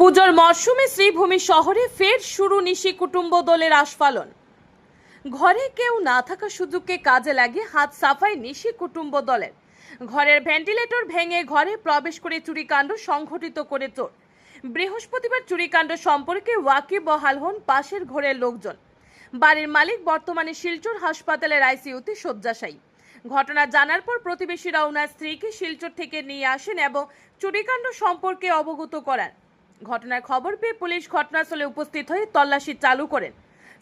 পুজোর মরশুমে শ্রীভূমি শহরে ফের শুরু নিশি কুটুম্ব দলের আস্ফালন। ঘরে কেউ না থাকা সুযোগকে কাজে লাগিয়ে হাত সাফাই নিশি কুটুম্ব দলের। ঘরের ভেন্টিলেটর ভেঙে ঘরে প্রবেশ করে চুরিকাণ্ড সংঘটিত করে চোর। বৃহস্পতিবার চুরিকাণ্ড সম্পর্কে ওয়াকি বহাল হন পাশের ঘরের লোকজন। বাড়ির মালিক বর্তমানে শিলচর হাসপাতালের আইসিইউতে শয্যাশায়ী। ঘটনা জানার পর প্রতিবেশীরা ওনার স্ত্রীকে শিলচর থেকে নিয়ে আসেন এবং চুরিকাণ্ড সম্পর্কে অবগত করান। ঘটনার খবর পেয়ে পুলিশ ঘটনাস্থলে উপস্থিত হয়ে তল্লাশি চালু করেন।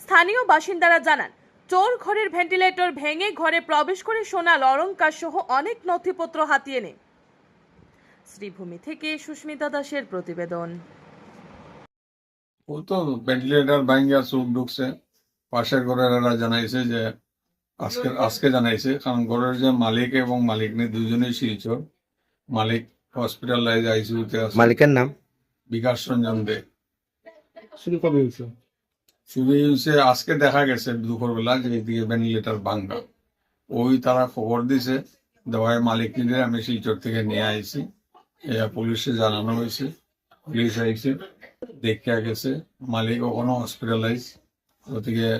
স্থানীয় বাসিন্দারা জানান চোর ঘরের ভেন্টিলেটর ভেঙে ঘরে প্রবেশ করে সোনা অলঙ্কার সহ অনেক নথিপত্র হাতিয়ে নেয়। শ্রীভূমি থেকে সুস্মিতা দাসের প্রতিবেদন। ও তো ভেন্টিলেটার ভাঙ্গা চোখ ঢুকছে। পাশের ঘরের এরা জানাইছে যে আজকে আজকে জানাইছে কারণ ঘরের যে মালিক এবং মালিক নেই দুজনেই শিলচর মালিক হসপিটালাইজ আইসিউতে আছে। মালিকের নাম? বিকাশ রঞ্জন দে শুরু কবে হয়েছে? শুরু হয়েছে আজকে দেখা গেছে দুপুরবেলা যে এদিকে ভেন্টিলেটার ভাঙ্গা। ওই তারা খবর দিছে দেওয়ায় মালিক নিলে আমি শিলচর থেকে নিয়ে আইছি। এরা পুলিশে জানানো হয়েছে পুলিশ আইছে দেখে গেছে মালিক ওখানে হসপিটালাইজ গতিকে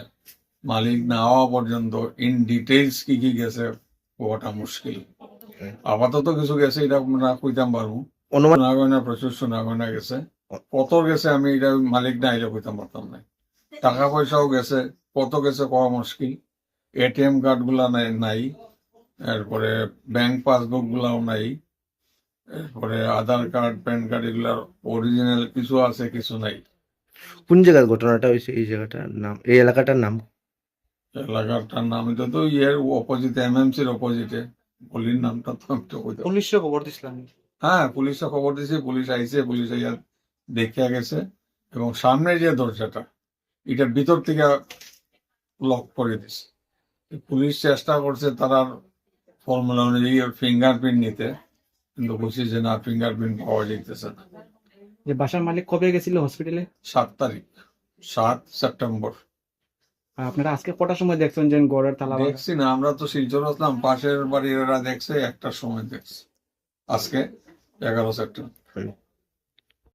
মালিক না হওয়া পর্যন্ত ইন ডিটেলস কি কি গেছে হওয়াটা মুশকিল। আপাতত কিছু গেছে এটা আমরা কইতাম পারব। অনুমান শোনা প্রচুর শোনা গয়না গেছে। কত গেছে আমি এটা মালিক না আইলে কইতাম পারতাম না। টাকা পয়সাও গেছে কত গেছে কওয়া মুশকিল। এটিএম কার্ডগুলা নাই নাই। এরপরে ব্যাংক পাসবুক গুলাও নাই। এরপরে আধার কার্ড প্যান কার্ড এগুলার অরিজিনাল কিছু আছে কিছু নাই। কোন জায়গার ঘটনাটা হয়েছে? এই জায়গাটার নাম এই এলাকাটার নাম? এলাকাটার নাম এটা তো ইয়ের অপোজিটে এমএমসির অপোজিটে গলির নামটা তো আমি তো কইতাম। খবর দিছিলাম হ্যাঁ পুলিশে খবর দিয়েছে পুলিশ আইছে পুলিশ আইয়া দেখে গেছে। এবং সামনে যে দরজাটা এটা ভিতর থেকে লক করে দিছে পুলিশ চেষ্টা করছে তারা ফর্মুলা অনুযায়ী ফিঙ্গারপ্রিন্ট নিতে কিন্তু বুঝছি যে না ফিঙ্গারপ্রিন্ট পাওয়া যাইতেছে না। যে বাসার মালিক কবে গেছিল হসপিটালে সাত তারিখ সাত সেপ্টেম্বর। আপনারা আজকে কটার সময় দেখছেন যে গড়ের তালা দেখছি না আমরা তো শিলচর আসলাম পাশের বাড়ির দেখছে একটার সময় দেখছে। আজকে এগারো সেপ্টেম্বর